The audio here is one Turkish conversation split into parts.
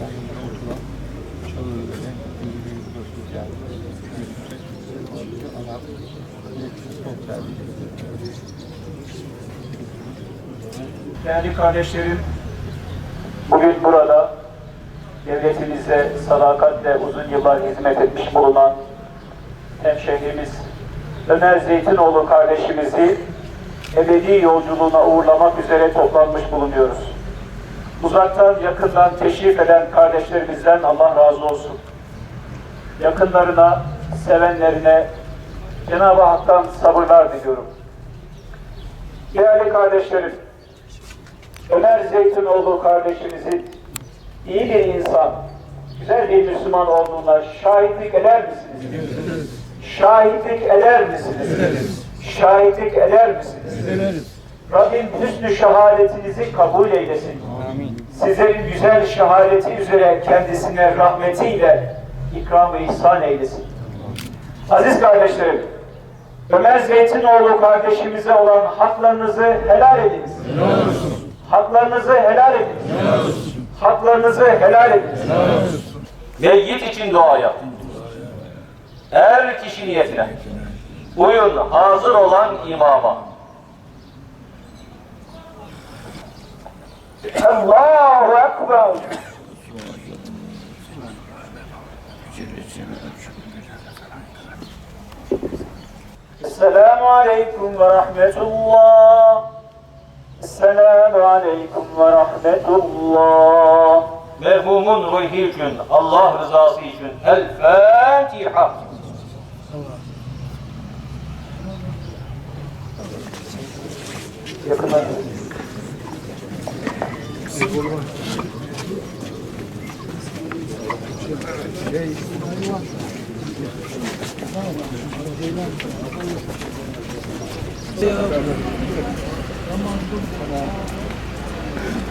yanında Değerli kardeşlerim, bugün burada devletimize sadakatle uzun yıllar hizmet etmiş bulunan hemşehrimiz Ömer Zeytinoğlu kardeşimizi ebedi yolculuğuna uğurlamak üzere toplanmış bulunuyoruz. Uzaktan yakından teşrif eden kardeşlerimizden Allah razı olsun. Yakınlarına, sevenlerine Cenab-ı Hak'tan sabırlar diliyorum. Değerli kardeşlerim, Ömer Zeytinoğlu kardeşimizin iyi bir insan, güzel bir Müslüman olduğuna şahitlik eder misiniz? Şahitlik eder misiniz? Şahitlik eder misiniz? Rabbim hüsnü şehadetinizi kabul eylesin. Sizlerin güzel şehadeti üzere kendisine rahmetiyle ikram-ı ihsan eylesin. Aziz kardeşlerim, Ömer Zeytinoğlu kardeşimize olan haklarınızı helal ediniz. Haklarınızı helal ediniz. Haklarınızı helal ediniz. Meyyit için dua yap. Her kişi niyetine. Uyun hazır olan imama. Allahu Ekber. Esselamu Aleyküm ve Rahmetullah. Esselamu Aleyküm ve Rahmetullah. Merhumun ruhu için, Allah rızası için. El Fatiha. Yakından.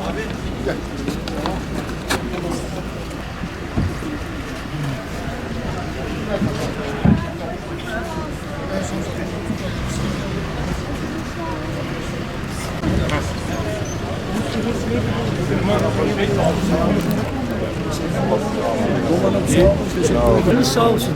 Abi gel. Sağ olsun.